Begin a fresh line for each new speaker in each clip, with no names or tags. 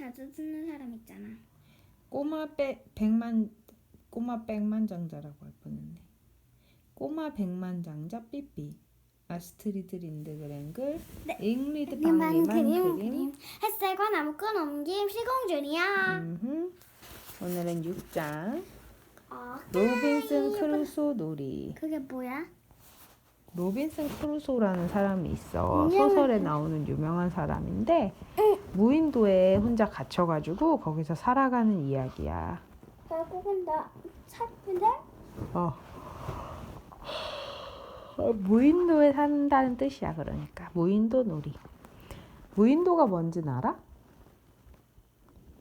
자주 듣는 사람 있잖아.
꼬마 백 백만 꼬마 백만장자라고 할 뻔했네. 꼬마 백만장자 삐삐 아스트리드 린드그랭글
네.
잉리드
그림
방리만
그림
그림
그림 햇살과 나무꾼 옮김 시공준이야.
음흠. 오늘은 6장
어,
로빈슨 크루소 놀이
그게 뭐야?
로빈슨 크루소라는 사람이 있어 소설에 나오는 유명한 사람인데 무인도에 혼자 갇혀가지고 거기서 살아가는 이야기야
결국은 나 찾는데
어. 어, 무인도에 산다는 뜻이야 그러니까 무인도 놀이 무인도가 뭔지는 알아?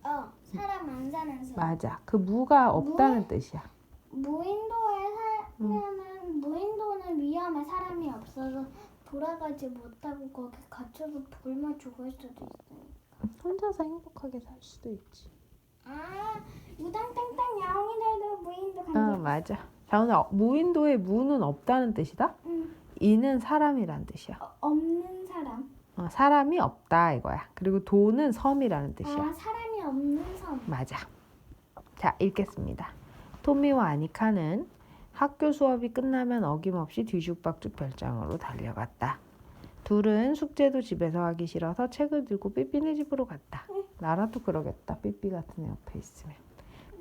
어 사람 안 사는 숲.
맞아 그 무가 없다는 뜻이야
무인도에 살면은 무인도는 위험해 사람이 없어서 돌아가지 못하고 거기 갇혀서 굶어 죽을 수도 있으니까.
혼자서 행복하게 살 수도 있지
아 우당탕탕 야옹이들도 무인도
어
간대.
맞아 자 오늘 무인도에 무는 없다는 뜻이다
응.
이는 사람이란 뜻이야
어, 없는 사람.
어, 사람이 없다 이거야 그리고 도는 섬이라는 뜻이야
아 사람이 없는 섬.
맞아. 자, 읽겠습니다. 토미와 아니카는 학교 수업이 끝나면 어김없이 뒤죽박죽 별장으로 달려갔다. 둘은 숙제도 집에서 하기 싫어서 책을 들고 삐삐네 집으로 갔다. 나라도 그러겠다. 삐삐 같은 애 옆에 있으면.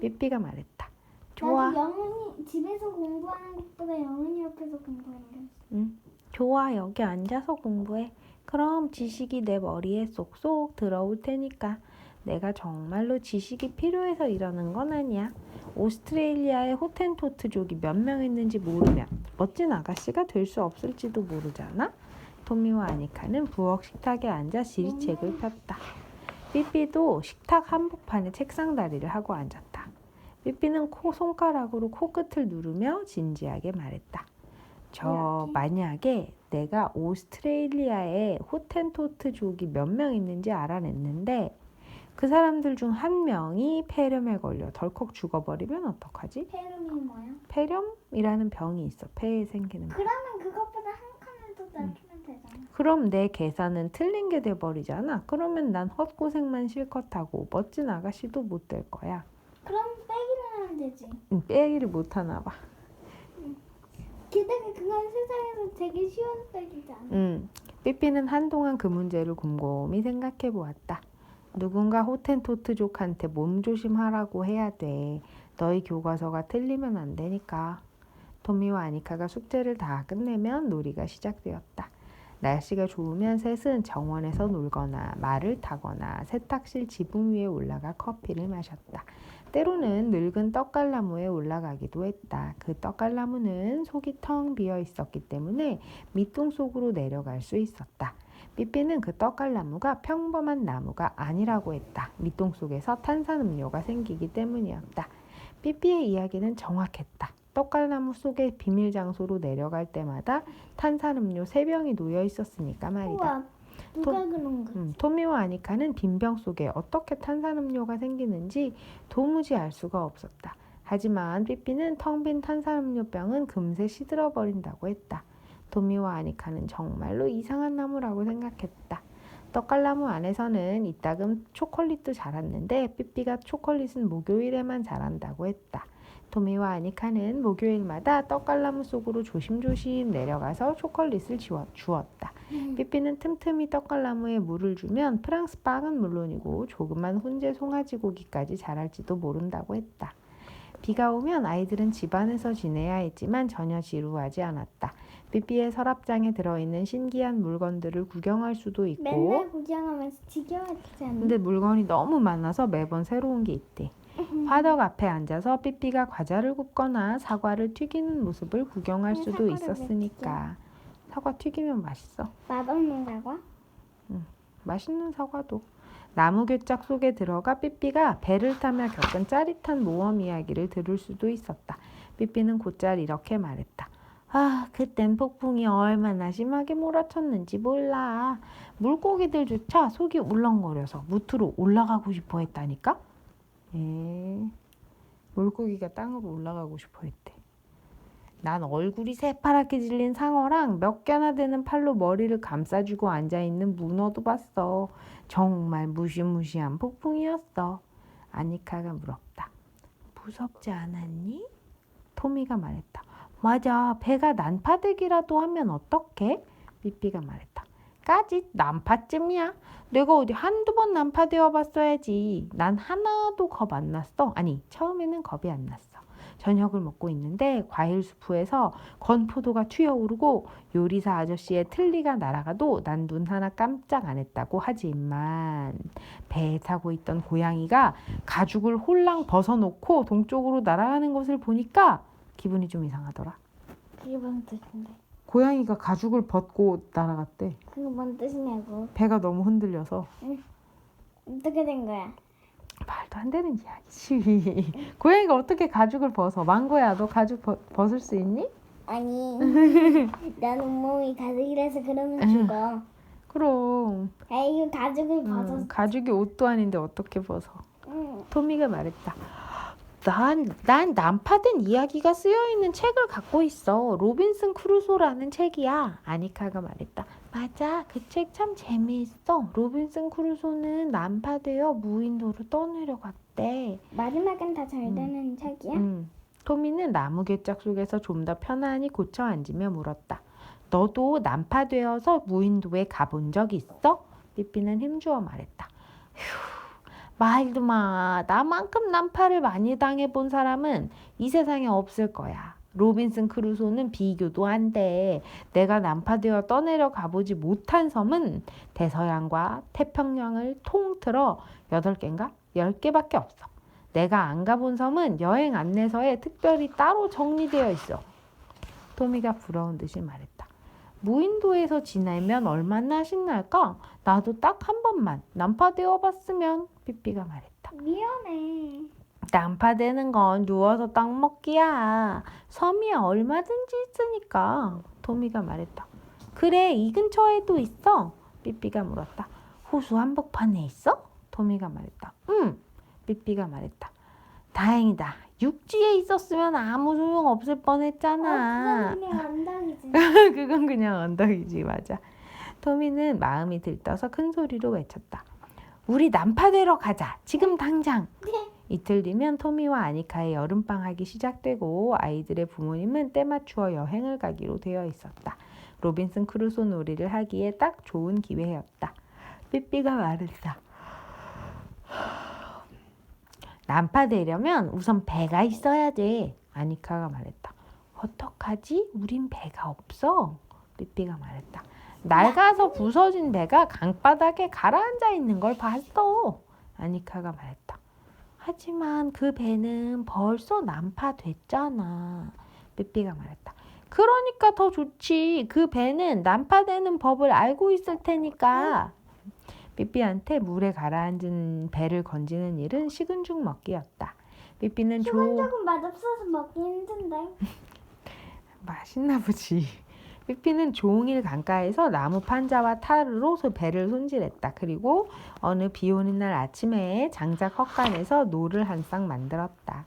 삐삐가 말했다. 좋아.
나도 영은이 집에서 공부하는 것보다 영은이 옆에서 공부하는 게.
응. 좋아. 여기 앉아서 공부해. 그럼 지식이 내 머리에 쏙쏙 들어올 테니까. 내가 정말로 지식이 필요해서 이러는 건 아니야. 오스트레일리아에 호텐토트족이 몇 명 있는지 모르면 멋진 아가씨가 될 수 없을지도 모르잖아. 토미와 아니카는 부엌 식탁에 앉아 지리책을 폈다. 삐삐도 식탁 한복판에 책상 다리를 하고 앉았다. 삐삐는 코 손가락으로 코끝을 누르며 진지하게 말했다. 저? 만약에 내가 오스트레일리아에 호텐토트족이 몇 명 있는지 알아냈는데 그 사람들 중 한 명이 폐렴에 걸려 덜컥 죽어버리면 어떡하지?
폐렴이 뭐야?
폐렴이라는 병이 있어. 폐에 생기는 병.
그러면 그것보다 한 칸을 더 되잖아.
그럼 내 계산은 틀린 게 돼버리잖아. 그러면 난 헛고생만 실컷 하고 멋진 아가씨도 못 될 거야.
그럼 빼기를 하면 되지.
응, 빼기를 못 하나 봐.
게다가 그건 세상에서 되게 쉬운 빼기잖아.
응. 삐삐는 한동안 그 문제를 곰곰이 생각해 보았다. 누군가 호텐토트족한테 몸조심하라고 해야 돼. 너희 교과서가 틀리면 안 되니까. 토미와 아니카가 숙제를 다 끝내면 놀이가 시작되었다. 날씨가 좋으면 셋은 정원에서 놀거나 말을 타거나 세탁실 지붕 위에 올라가 커피를 마셨다. 때로는 늙은 떡갈나무에 올라가기도 했다. 그 떡갈나무는 속이 텅 비어 있었기 때문에 밑동 속으로 내려갈 수 있었다. 삐삐는 그 떡갈나무가 평범한 나무가 아니라고 했다. 밑동 속에서 탄산음료가 생기기 때문이었다. 삐삐의 이야기는 정확했다. 떡갈나무 속의 비밀 장소로 내려갈 때마다 탄산음료 세 병이 놓여 있었으니까 말이다.
우와, 누가 그런 거?
음, 토미와 아니카는 빈병 속에 어떻게 탄산음료가 생기는지 도무지 알 수가 없었다. 하지만 삐삐는 텅 빈 탄산음료병은 금세 시들어 버린다고 했다. 토미와 아니카는 정말로 이상한 나무라고 생각했다. 떡갈나무 안에서는 이따금 초콜릿도 자랐는데 삐삐가 초콜릿은 목요일에만 자란다고 했다. 토미와 아니카는 목요일마다 떡갈나무 속으로 조심조심 내려가서 초콜릿을 지워, 주었다. 삐삐는 틈틈이 떡갈나무에 물을 주면 프랑스 빵은 물론이고 조그만 훈제 송아지 고기까지 자랄지도 모른다고 했다. 비가 오면 아이들은 집안에서 지내야 했지만 전혀 지루하지 않았다. 삐삐의 서랍장에 들어있는 신기한 물건들을 구경할 수도 있고
맨날 구경하면서 지겨웠지 않나?
근데 물건이 너무 많아서 매번 새로운 게 있대. 화덕 앞에 앉아서 삐삐가 과자를 굽거나 사과를 튀기는 모습을 구경할
왜
수도
사과를
있었으니까. 사과 튀기면 맛있어.
맛없는 사과?
맛있는 사과도. 나무 괴짝 속에 들어가 삐삐가 배를 타며 겪은 짜릿한 모험 이야기를 들을 수도 있었다. 삐삐는 곧잘 이렇게 말했다. 아, 그땐 폭풍이 얼마나 심하게 몰아쳤는지 몰라. 물고기들조차 속이 울렁거려서 무트로 올라가고 싶어 했다니까? 에, 물고기가 땅으로 올라가고 싶어 했대. 난 얼굴이 새파랗게 질린 상어랑 몇 개나 되는 팔로 머리를 감싸주고 앉아있는 문어도 봤어. 정말 무시무시한 폭풍이었어. 아니카가 물었다. 무섭지 않았니? 토미가 말했다. 맞아. 배가 난파되기라도 하면 어떡해? 삐삐가 말했다. 까짓 난파쯤이야. 내가 어디 한두 번 난파 되어 봤어야지. 난 하나도 겁 안 났어. 아니, 처음에는 겁이 안 났어. 저녁을 먹고 있는데 과일 수프에서 건포도가 튀어오르고 요리사 아저씨의 틀니가 날아가도 난 눈 하나 깜짝 안 했다고 하지만 배에 타고 있던 고양이가 가죽을 홀랑 벗어놓고 동쪽으로 날아가는 것을 보니까 기분이 좀 이상하더라.
뭔 뜻인데?
고양이가 가죽을 벗고 날아갔대.
그게 뭔 뜻이냐고.
배가 너무 흔들려서
어떻게 된 거야?
말도 안 되는 이야기지. 고양이가 어떻게 가죽을 벗어? 망고야, 너 가죽 벗, 벗을 수 있니?
아니, 나는 몸이 가죽이라서 그러면 죽어.
그럼
아, 이거 가죽을 벗어.
음, 가죽이 옷도 아닌데 어떻게 벗어?
응.
토미가 말했다. 난, 난 난파된 이야기가 쓰여 있는 책을 갖고 있어. 로빈슨 크루소라는 책이야. 아니카가 말했다. 맞아. 그 책 참 재미있어. 로빈슨 크루소는 난파되어 무인도로 떠내려갔대.
마지막엔 다
음.
잘 되는 책이야?
음. 토미는 나무 괴짝 속에서 좀 더 편안히 고쳐 앉으며 물었다. 너도 난파되어서 무인도에 가본 적 있어? 삐삐는 힘주어 말했다. 휴, 말도 마. 나만큼 난파를 많이 당해본 사람은 이 세상에 없을 거야. 로빈슨 크루소는 비교도 안 돼. 내가 난파되어 떠내려 가보지 못한 섬은 대서양과 태평양을 통틀어 여덟 개인가 열 개밖에 없어. 내가 안 가본 섬은 여행 안내서에 특별히 따로 정리되어 있어. 토미가 부러운 듯이 말했다. 무인도에서 지내면 얼마나 신날까? 나도 딱 한 번만 난파되어 봤으면 삐삐가 말했다.
위험해.
난파되는 건 누워서 떡 먹기야. 섬이 얼마든지 있으니까. 토미가 말했다. 그래, 이 근처에도 있어. 삐삐가 물었다. 호수 한복판에 있어? 토미가 말했다. 응. 삐삐가 말했다. 다행이다. 육지에 있었으면 아무 소용 없을
아,
뻔했잖아.
그건 그냥 언덕이지.
그건 그냥 언덕이지, 맞아. 토미는 마음이 들떠서 큰 소리로 외쳤다. 우리 난파되러 가자. 지금 당장. 이틀 뒤면 토미와 아니카의 여름방학이 시작되고 아이들의 부모님은 때맞추어 여행을 가기로 되어 있었다. 로빈슨 크루소 놀이를 하기에 딱 좋은 기회였다. 삐삐가 말했다. 난파되려면 우선 배가 있어야 돼. 아니카가 말했다. 어떡하지? 우린 배가 없어. 삐삐가 말했다. 낡아서 부서진 배가 강바닥에 가라앉아 있는 걸 봤어. 아니카가 말했다. 하지만 그 배는 벌써 난파됐잖아. 삐삐가 말했다. 그러니까 더 좋지. 그 배는 난파되는 법을 알고 있을 테니까. 삐삐한테 물에 가라앉은 배를 건지는 일은 식은 죽 먹기였다. 삐삐는 조...
조금 조금 맛없어서 먹기 힘든데.
맛있나 보지. 삐삐는 종일 강가에서 나무 판자와 타르로 소- 배를 손질했다. 그리고 어느 비 오는 날 아침에 장작 헛간에서 노를 한 쌍 만들었다.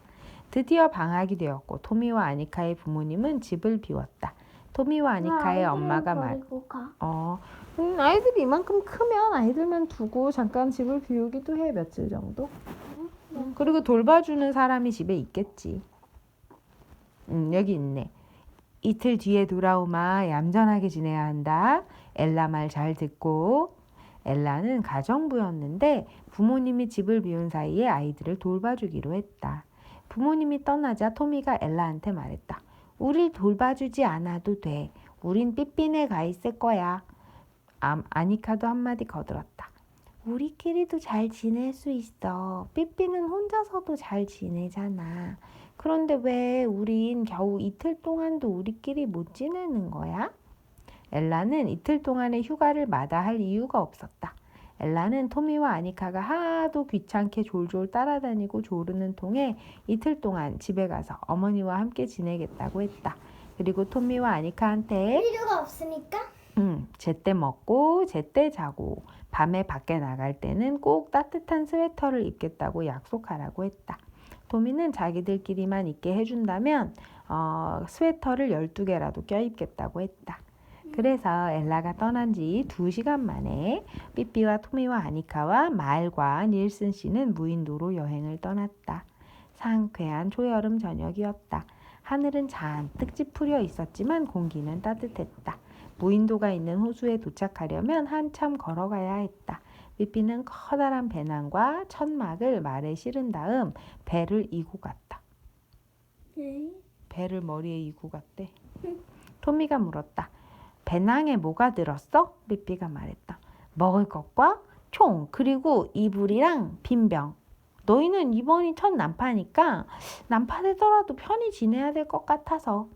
드디어 방학이 되었고 토미와 아니카의 부모님은 집을 비웠다. 토미와 아니카의
아이들은
엄마가 말. 어, 음, 아이들이 이만큼 크면 아이들만 두고 잠깐 집을 비우기도 해 며칠 정도. 음, 그리고 돌봐주는 사람이 집에 있겠지. 음, 여기 있네. 이틀 뒤에 돌아오마 얌전하게 지내야 한다. 엘라 말 잘 듣고. 엘라는 가정부였는데 부모님이 집을 비운 사이에 아이들을 돌봐주기로 했다. 부모님이 떠나자 토미가 엘라한테 말했다. 우릴 돌봐주지 않아도 돼. 우린 삐삐네 가 있을 거야. 아, 아니카도 한마디 거들었다. 우리끼리도 잘 지낼 수 있어. 삐삐는 혼자서도 잘 지내잖아. 그런데 왜 우린 겨우 이틀 동안도 우리끼리 못 지내는 거야? 엘라는 이틀 동안의 휴가를 마다할 이유가 없었다. 엘라는 토미와 아니카가 하도 귀찮게 졸졸 따라다니고 조르는 통에 이틀 동안 집에 가서 어머니와 함께 지내겠다고 했다. 그리고 토미와 아니카한테
필요가 없으니까.
음, 제때 먹고 제때 자고 밤에 밖에 나갈 때는 꼭 따뜻한 스웨터를 입겠다고 약속하라고 했다. 토미는 자기들끼리만 있게 해준다면 어, 스웨터를 12개라도 껴입겠다고 했다. 그래서 엘라가 떠난 지 2시간 만에 삐삐와 토미와 아니카와 말과 닐슨 씨는 무인도로 여행을 떠났다. 상쾌한 초여름 저녁이었다. 하늘은 잔뜩 찌푸려 있었지만 공기는 따뜻했다. 무인도가 있는 호수에 도착하려면 한참 걸어가야 했다. 삐삐는 커다란 배낭과 천막을 말에 실은 다음 배를 이고 갔다.
네.
배를 머리에 이고 갔대. 토미가 물었다. 배낭에 뭐가 들었어? 삐삐가 말했다. 먹을 것과 총 그리고 이불이랑 빈병. 너희는 이번이 첫 난파니까 난파 되더라도 편히 지내야 될 것 같아서.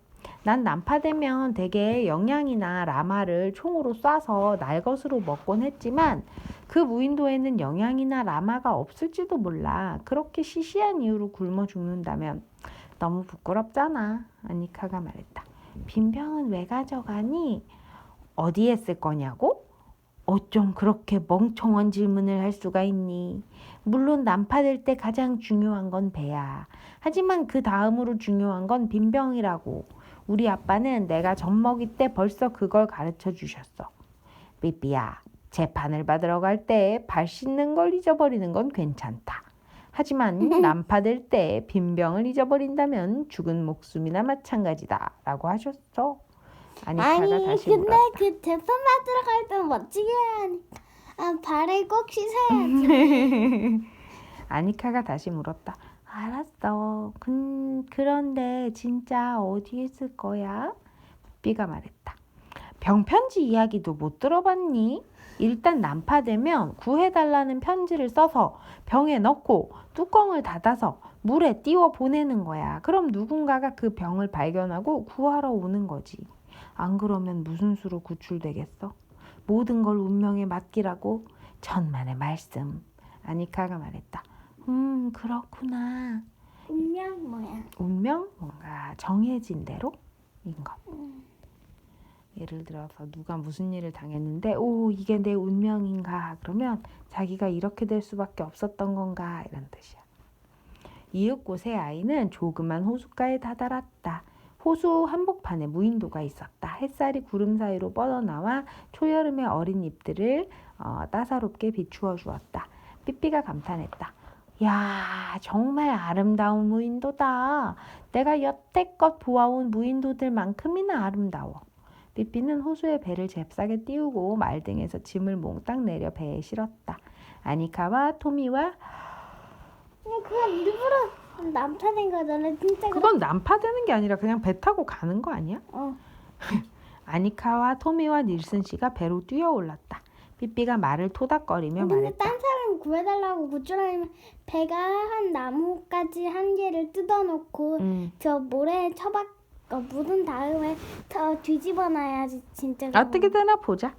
난 난파되면 되게 영양이나 라마를 총으로 쏴서 날 것으로 먹곤 했지만 그 무인도에는 영양이나 라마가 없을지도 몰라. 그렇게 시시한 이유로 굶어 죽는다면 너무 부끄럽잖아. 아니카가 말했다. 빈 병은 왜 가져가니? 어디에 쓸 거냐고? 어쩜 그렇게 멍청한 질문을 할 수가 있니? 물론 난파될 때 가장 중요한 건 배야. 하지만 그 다음으로 중요한 건 빈병이라고. 우리 아빠는 내가 젖먹이 때 벌써 그걸 가르쳐 주셨어. 삐삐야, 재판을 받으러 갈 때 발 씻는 걸 잊어버리는 건 괜찮다. 하지만 난파될 때 빈병을 잊어버린다면 죽은 목숨이나 마찬가지다. 라고 하셨어. 아니카가
아니
다시
근데
물었다.
그 재판 받으러 갈 때는 멋지게 해야 하니까 아, 발을 꼭 씻어야지.
아니카가 다시 물었다. 알았어. 근, 그런데 진짜 어디에 있을 거야? 삐가 말했다. 병편지 이야기도 못 들어봤니? 일단 난파되면 구해달라는 편지를 써서 병에 넣고 뚜껑을 닫아서 물에 띄워 보내는 거야. 그럼 누군가가 그 병을 발견하고 구하러 오는 거지. 안 그러면 무슨 수로 구출되겠어? 모든 걸 운명에 맡기라고 천만의 말씀. 아니카가 말했다. 음, 그렇구나.
운명 뭐야?
운명? 뭔가 정해진 대로인 것.
음.
예를 들어서 누가 무슨 일을 당했는데, 오, 이게 내 운명인가? 그러면 자기가 이렇게 될 수밖에 없었던 건가? 이런 뜻이야. 이윽곳의 아이는 조그만 호숫가에 다다랐다. 호수 한복판에 무인도가 있었다. 햇살이 구름 사이로 뻗어나와 초여름의 어린 잎들을 어, 따사롭게 비추어 주었다. 삐삐가 감탄했다. 야, 정말 아름다운 무인도다. 내가 여태껏 보아온 무인도들만큼이나 아름다워. 삐삐는 호수에 배를 잽싸게 띄우고 말등에서 짐을 몽땅 내려 배에 실었다. 아니카와 토미와
그냥 그건 일부러 남편인 거잖아. 진짜
그건 난파되는 게 아니라 그냥 배 타고 가는 거 아니야?
어.
아니카와 토미와 닐슨 씨가 배로 뛰어 올랐다. 삐삐가 말을 토닥거리며
근데
말했다.
딴 사람 구해달라고 구출하려면 배가 한 나무까지 한 개를 뜯어놓고
음.
저 모래에 처박 어, 묻은 다음에 더 뒤집어 놔야지 진짜. 그거.
어떻게 되나 보자.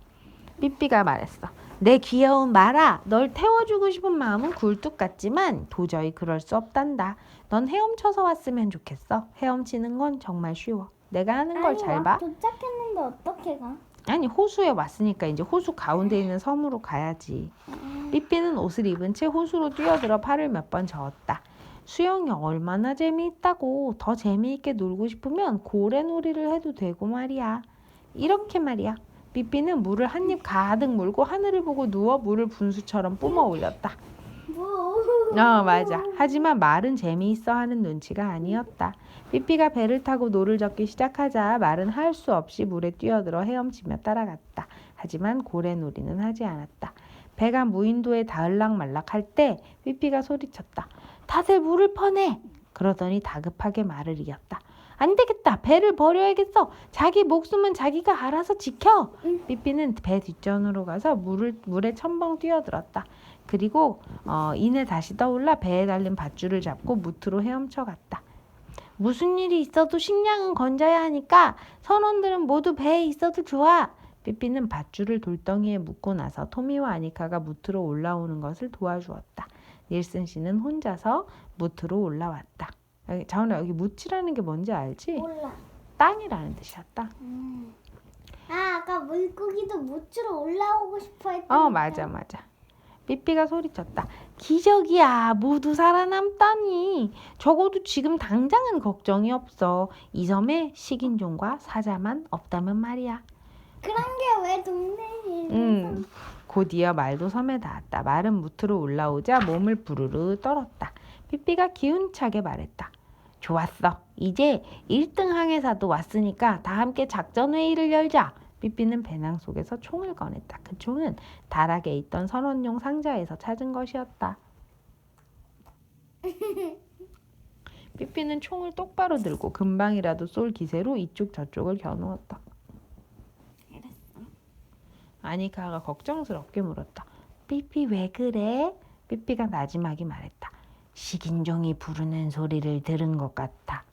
삐삐가 말했어. 내 귀여운 말아, 널 태워주고 싶은 마음은 굴뚝 같지만 도저히 그럴 수 없단다. 넌 헤엄쳐서 왔으면 좋겠어. 헤엄치는 건 정말 쉬워. 내가 하는 걸잘
와,
봐.
도착했는데 어떻게 가?
아니 호수에 왔으니까 이제 호수 가운데 있는 섬으로 가야지. 삐삐는 옷을 입은 채 호수로 뛰어들어 팔을 몇 번 저었다. 수영이 얼마나 재미있다고 더 재미있게 놀고 싶으면 고래놀이를 해도 되고 말이야. 이렇게 말이야. 삐삐는 물을 한 입 가득 물고 하늘을 보고 누워 물을 분수처럼 뿜어 올렸다.
뭐?
어 맞아. 하지만 말은 재미있어 하는 눈치가 아니었다. 삐삐가 배를 타고 노를 젓기 시작하자 말은 할 수 없이 물에 뛰어들어 헤엄치며 따라갔다. 하지만 고래놀이는 하지 않았다. 배가 무인도에 닿을락말락 할 때 삐삐가 소리쳤다. 다들 물을 퍼내. 그러더니 다급하게 말을 이었다. 안 되겠다. 배를 버려야겠어. 자기 목숨은 자기가 알아서 지켜.
응.
삐삐는 배 뒷전으로 가서 물을 물에 첨벙 뛰어들었다. 그리고 어, 이내 다시 떠올라 배에 달린 밧줄을 잡고 무트로 헤엄쳐 갔다. 무슨 일이 있어도 식량은 건져야 하니까 선원들은 모두 배에 있어도 좋아. 삐삐는 밧줄을 돌덩이에 묶고 나서 토미와 아니카가 무트로 올라오는 것을 도와주었다. 닐슨 씨는 혼자서 무트로 올라왔다. 자훈아 여기 무치라는 게 뭔지 알지?
몰라.
땅이라는 뜻이었다.
음. 아 아까 물고기도 무추로 올라오고 싶어 했던.
어 맞아 맞아. 삐삐가 소리쳤다. 기적이야. 모두 살아남다니. 적어도 지금 당장은 걱정이 없어. 이 섬에 식인종과 사자만 없다면 말이야.
그런 게 왜 동네에
음. 곧이어 말도 섬에 닿았다. 말은 무트로 올라오자 몸을 부르르 떨었다. 삐삐가 기운차게 말했다. 좋았어. 이제 1등 항해사도 왔으니까 다 함께 작전 회의를 열자. 삐삐는 배낭 속에서 총을 꺼냈다. 그 총은 다락에 있던 선원용 상자에서 찾은 것이었다. 삐삐는 총을 똑바로 들고 금방이라도 쏠 기세로 이쪽 저쪽을 겨누었다. 아니카가 걱정스럽게 물었다. 삐삐 왜 그래? 삐삐가 나지막이 말했다. 식인종이 부르는 소리를 들은 것 같아.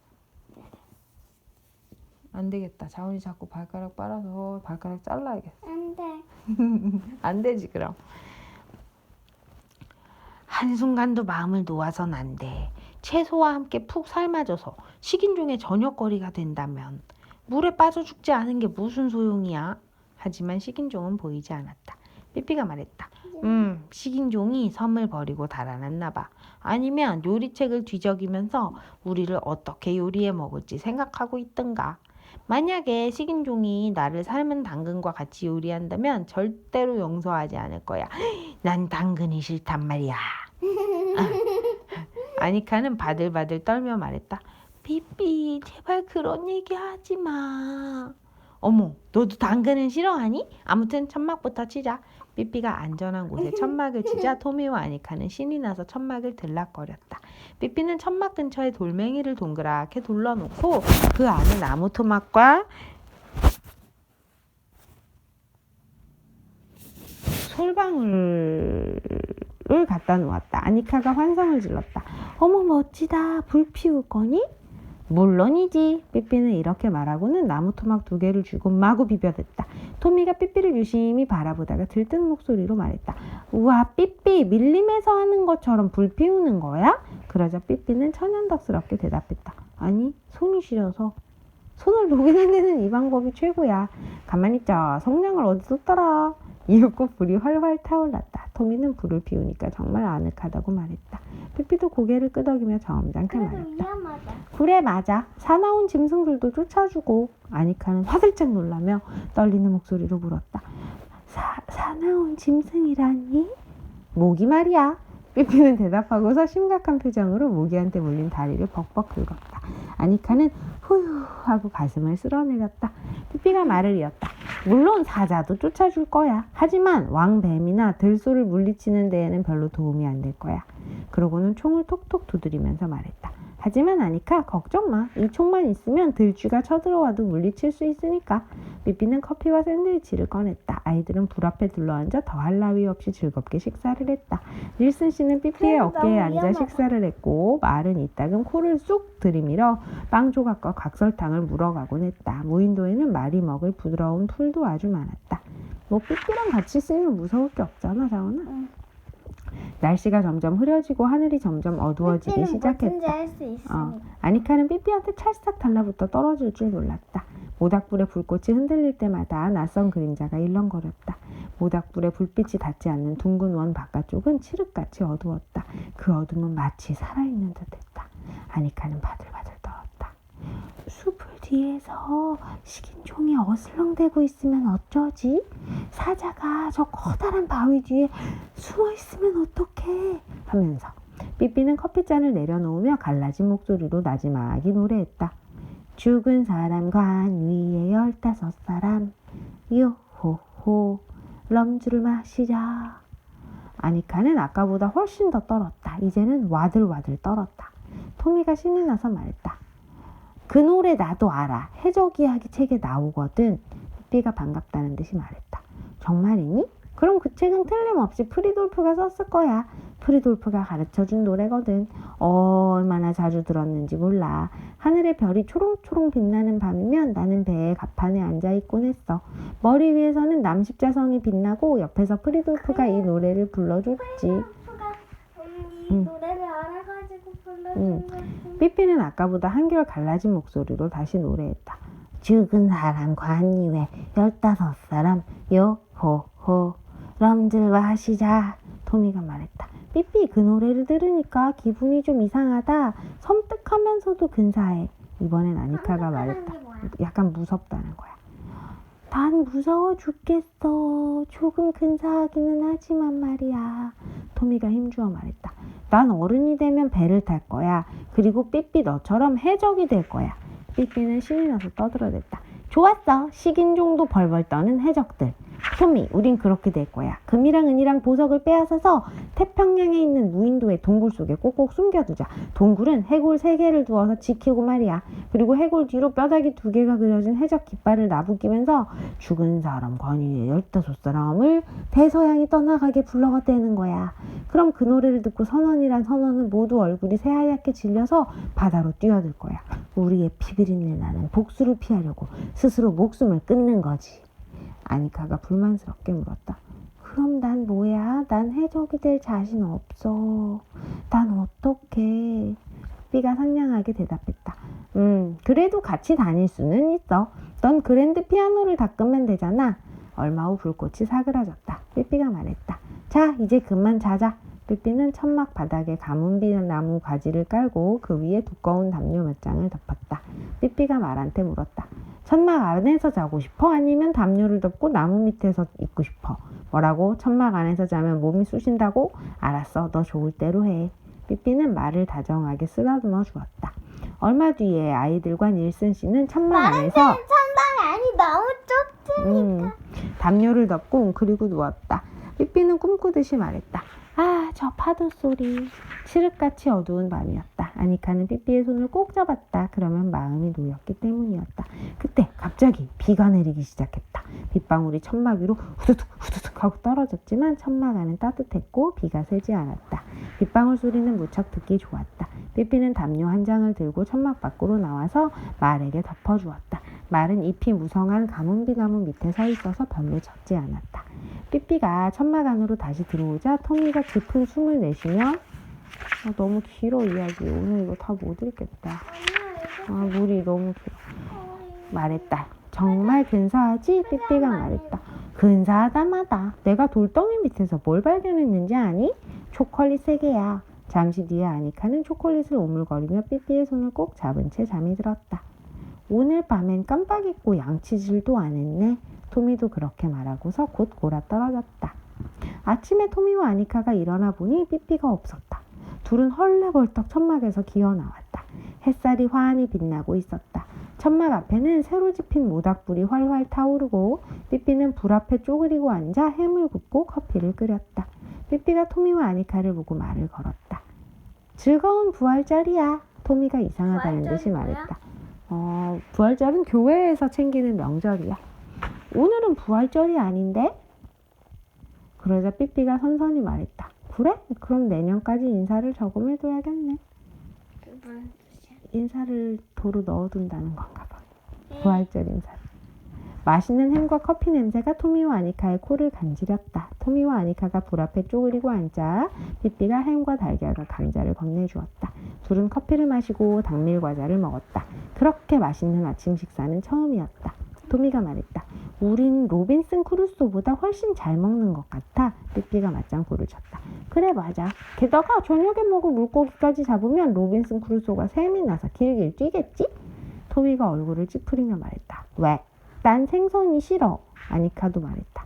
안 되겠다. 자훈이 자꾸 발가락 빨아서 발가락 잘라야겠어.
안 돼
안 되지 그럼. 한순간도 마음을 놓아선 안 돼. 채소와 함께 푹 삶아져서 식인종의 저녁거리가 된다면 물에 빠져 죽지 않은 게 무슨 소용이야? 하지만 식인종은 보이지 않았다. 삐삐가 말했다. 음, 식인종이 섬을 버리고 달아났나 봐. 아니면 요리책을 뒤적이면서 우리를 어떻게 요리해 먹을지 생각하고 있던가. 만약에 식인종이 나를 삶은 당근과 같이 요리한다면 절대로 용서하지 않을 거야. 난 당근이 싫단 말이야. 아니카는 바들바들 떨며 말했다. 삐삐, 제발 그런 얘기 하지 마. 어머, 너도 당근은 싫어하니? 아무튼 천막부터 치자. 삐삐가 안전한 곳에 천막을 치자 토미와 아니카는 신이 나서 천막을 들락거렸다. 삐삐는 천막 근처에 돌멩이를 동그랗게 둘러놓고 그 안에 나무 토막과 솔방울 을 갖다 놓았다. 아니카가 환상을 질렀다. 어머 멋지다. 불 피울 거니? 물론이지. 삐삐는 이렇게 말하고는 나무 토막 두 개를 쥐고 마구 비벼댔다. 토미가 삐삐를 유심히 바라보다가 들뜬 목소리로 말했다. 우와 삐삐 밀림에서 하는 것처럼 불 피우는 거야? 그러자 삐삐는 천연덕스럽게 대답했다. 아니 손이 시려서 손을 녹이는 데는 이 방법이 최고야. 가만히 있자. 성냥을 어디 뒀더라. 이윽고 불이 활활 타올랐다. 토미는 불을 피우니까 정말 아늑하다고 말했다. 삐삐도 고개를 끄덕이며
그래도
말했다. 그래 맞아 사나운 짐승들도 쫓아주고 아니카는 화들짝 놀라며 떨리는 목소리로 물었다 사, 사나운 짐승이라니? 모기 말이야 삐삐는 대답하고서 심각한 표정으로 모기한테 물린 다리를 벅벅 긁었다 아니카는 후유 하고 가슴을 쓸어내렸다 삐삐가 말을 이었다 물론 사자도 쫓아줄 거야 하지만 왕뱀이나 들소를 물리치는 데에는 별로 도움이 안 될 거야 그러고는 총을 톡톡 두드리면서 말했다 하지만 아니카 걱정 마. 이 총만 있으면 들쥐가 쳐들어와도 물리칠 수 있으니까. 삐삐는 커피와 샌드위치를 꺼냈다. 아이들은 불 앞에 둘러앉아 더할 나위 없이 즐겁게 식사를 했다. 닐슨 씨는 삐삐의
그래도
어깨에 앉아. 식사를 했고 말은 이따금 코를 쑥 들이밀어 빵 조각과 각설탕을 물어가곤 했다. 무인도에는 말이 먹을 부드러운 풀도 아주 많았다. 뭐 삐삐랑 같이 쓰면 무서울 게 없잖아, 자원아.
응.
날씨가 점점 흐려지고 하늘이 점점 어두워지기 시작했다. 어, 아니카는 삐삐한테 찰싹 달라붙어 떨어질 줄 몰랐다. 모닥불의 불꽃이 흔들릴 때마다 낯선 그림자가 일렁거렸다. 모닥불에 불빛이 닿지 않는 둥근 원 바깥쪽은 칠흑같이 어두웠다. 그 어둠은 마치 살아있는 듯했다. 아니카는 바들바들 떨었다. 숲을 뒤에서 식인종이 어슬렁대고 있으면 어쩌지? 사자가 저 커다란 바위 뒤에 숨어 있으면 어떡해? 하면서 삐삐는 커피잔을 내려놓으며 갈라진 목소리로 나지막이 노래했다. 죽은 사람 관 위에 열다섯 사람 요호호 럼주를 마시자. 아니카는 아까보다 훨씬 더 떨었다. 이제는 와들와들 떨었다. 토미가 신이 나서 말했다. 그 노래 나도 알아. 해적 이야기 책에 나오거든. 삐삐가 반갑다는 듯이 말했다. 정말이니? 그럼 그 책은 틀림없이 프리돌프가 썼을 거야. 프리돌프가 가르쳐준 노래거든. 어, 얼마나 자주 들었는지 몰라. 하늘의 별이 초롱초롱 빛나는 밤이면 나는 배의 갑판에 앉아있곤 했어. 머리 위에서는 남십자성이 빛나고 옆에서 프리돌프가 이 노래를 불러줬지.
프리돌프가 음, 이
응.
노래를 알아가지고 불러준
응. 삐삐는 아까보다 한결 갈라진 목소리로 다시 노래했다. 죽은 사람 관 위에 열다섯 사람 요호호 럼들 마시자. 토미가 말했다. 삐삐 그 노래를 들으니까 기분이 좀 이상하다. 섬뜩하면서도 근사해. 이번엔 아니카가 말했다. 약간 무섭다는 거야. 난 무서워 죽겠어. 조금 근사하기는 하지만 말이야. 토미가 힘주어 말했다. 난 어른이 되면 배를 탈 거야. 그리고 삐삐 너처럼 해적이 될 거야. 삐삐는 신이 나서 떠들어댔다. 좋았어. 식인종도 벌벌 떠는 해적들. 토미, 우린 그렇게 될 거야. 금이랑 은이랑 보석을 빼앗아서 태평양에 있는 무인도의 동굴 속에 꼭꼭 숨겨두자. 동굴은 해골 세 개를 두어서 지키고 말이야. 그리고 해골 뒤로 뼈다귀 두 개가 그려진 해적 깃발을 나부끼면서 죽은 사람 관이의 열다섯 사람을 대서양이 떠나가게 불러가대는 거야. 그럼 그 노래를 듣고 선원이란 선원은 모두 얼굴이 새하얗게 질려서 바다로 뛰어들 거야. 우리의 피비린내 나는 복수를 피하려고 스스로 목숨을 끊는 거지. 아니카가 불만스럽게 물었다. 그럼 난 뭐야? 난 해적이 될 자신 없어. 난 어떡해? 삐가 상냥하게 대답했다. 음, 그래도 같이 다닐 수는 있어. 넌 그랜드 피아노를 닦으면 되잖아. 얼마 후 불꽃이 사그라졌다. 삐삐가 말했다. 자, 이제 그만 자자. 삐삐는 천막 바닥에 가문비 나무 가지를 깔고 그 위에 두꺼운 담요 몇 장을 덮었다. 삐삐가 말한테 물었다. 천막 안에서 자고 싶어? 아니면 담요를 덮고 나무 밑에서 있고 싶어? 뭐라고? 천막 안에서 자면 몸이 쑤신다고? 알았어, 너 좋을 대로 해. 삐삐는 말을 다정하게 쓰다듬어 주었다. 얼마 뒤에 아이들과 닐슨 씨는 천막 안에서
천방 아니 너무 좁지.
음, 담요를 덮고 웅크리고 누웠다. 삐삐는 꿈꾸듯이 말했다. 아, 저 파도 소리. 칠흑같이 어두운 밤이었다. 아니카는 삐삐의 손을 꼭 잡았다. 그러면 마음이 놓였기 때문이었다. 그때 갑자기 비가 내리기 시작했다. 빗방울이 천막 위로 후두둑 후두둑 하고 떨어졌지만 천막 안은 따뜻했고 비가 새지 않았다. 빗방울 소리는 무척 듣기 좋았다. 삐삐는 담요 한 장을 들고 천막 밖으로 나와서 말에게 덮어주었다. 말은 잎이 무성한 가문비 나무 밑에 서 있어서 별로 젖지 않았다. 삐삐가 천막 안으로 다시 들어오자 토미가 깊은 숨을 내쉬며 아, 너무 길어 이야기 오늘 이거 다 못 읽겠다. 아 물이 너무 길어. 말했다. 정말 근사하지? 삐삐가 말했다. 근사하다마다 내가 돌덩이 밑에서 뭘 발견했는지 아니? 초콜릿 세 개야. 잠시 뒤에 아니카는 초콜릿을 오물거리며 삐삐의 손을 꼭 잡은 채 잠이 들었다. 오늘 밤엔 깜빡 잊고 양치질도 안 했네. 토미도 그렇게 말하고서 곧 골아 떨어졌다. 아침에 토미와 아니카가 일어나 보니 삐삐가 없었다. 둘은 헐레벌떡 천막에서 기어 나왔다. 햇살이 환히 빛나고 있었다. 천막 앞에는 새로 집힌 모닥불이 활활 타오르고 삐삐는 불 앞에 쪼그리고 앉아 햄을 굽고 커피를 끓였다. 삐삐가 토미와 아니카를 보고 말을 걸었다. 즐거운 부활절이야. 토미가 이상하다는 듯이? 말했다. 어, 부활절은 교회에서 챙기는 명절이야. 오늘은 부활절이 아닌데? 그러자 삐삐가 선선히 말했다. 그래? 그럼 내년까지 인사를 저금해둬야겠네.
무슨 뜻이야?
인사를 도로 넣어둔다는 건가 봐. 부활절 인사를. 맛있는 햄과 커피 냄새가 토미와 아니카의 코를 간지렸다. 토미와 아니카가 불 앞에 쪼그리고 앉아 삐삐가 햄과 달걀과 감자를 건네주었다. 둘은 커피를 마시고 당밀 과자를 먹었다. 그렇게 맛있는 아침 식사는 처음이었다. 토미가 말했다. 우린 로빈슨 크루소보다 훨씬 잘 먹는 것 같아. 삐삐가 맞장구를 쳤다. 그래 맞아. 게다가 저녁에 먹을 물고기까지 잡으면 로빈슨 크루소가 셈이 나서 길길 뛰겠지? 토미가 얼굴을 찌푸리며 말했다. 왜? 난 생선이 싫어. 아니카도 말했다.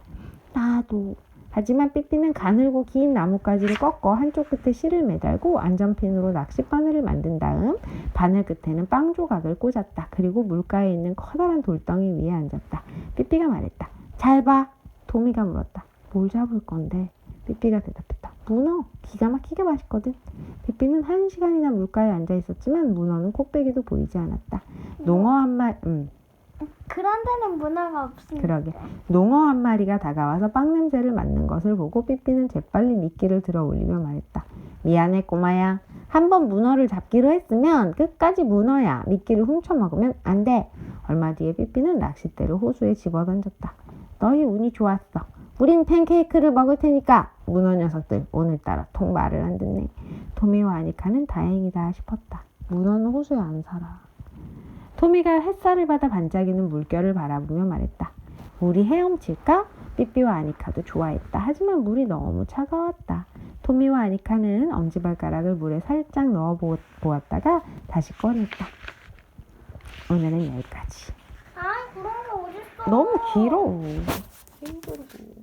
나도. 하지만 삐삐는 가늘고 긴 나뭇가지를 꺾어 한쪽 끝에 실을 매달고 안전핀으로 낚시 바늘을 만든 다음 바늘 끝에는 빵 조각을 꽂았다. 그리고 물가에 있는 커다란 돌덩이 위에 앉았다. 삐삐가 말했다. 잘 봐. 토미가 물었다. 뭘 잡을 건데? 삐삐가 대답했다. 문어. 기가 막히게 맛있거든. 삐삐는 한 시간이나 물가에 앉아 있었지만 문어는 코빼기도 보이지 않았다. 농어 한 마리, 음,
그런 데는 문화가 없으니까.
그러게. 농어 한 마리가 다가와서 빵 냄새를 맡는 것을 보고 삐삐는 재빨리 미끼를 들어 올리며 말했다. 미안해 꼬마야. 한 번 문어를 잡기로 했으면 끝까지 문어야. 미끼를 훔쳐 먹으면 안 돼. 얼마 뒤에 삐삐는 낚싯대를 호수에 집어 던졌다. 너희 운이 좋았어. 우린 팬케이크를 먹을 테니까. 문어 녀석들 오늘따라 통 말을 안 듣네. 토미와 아니카는 다행이다 싶었다. 문어는 호수에 안 살아. 토미가 햇살을 받아 반짝이는 물결을 바라보며 말했다. 물이 헤엄칠까? 삐삐와 아니카도 좋아했다. 하지만 물이 너무 차가웠다. 토미와 아니카는 엄지발가락을 물에 살짝 넣어 보- 보았다가 다시 꺼냈다. 오늘은 여기까지.
아 그런 게 어딨어?
너무 길어. 힘들고.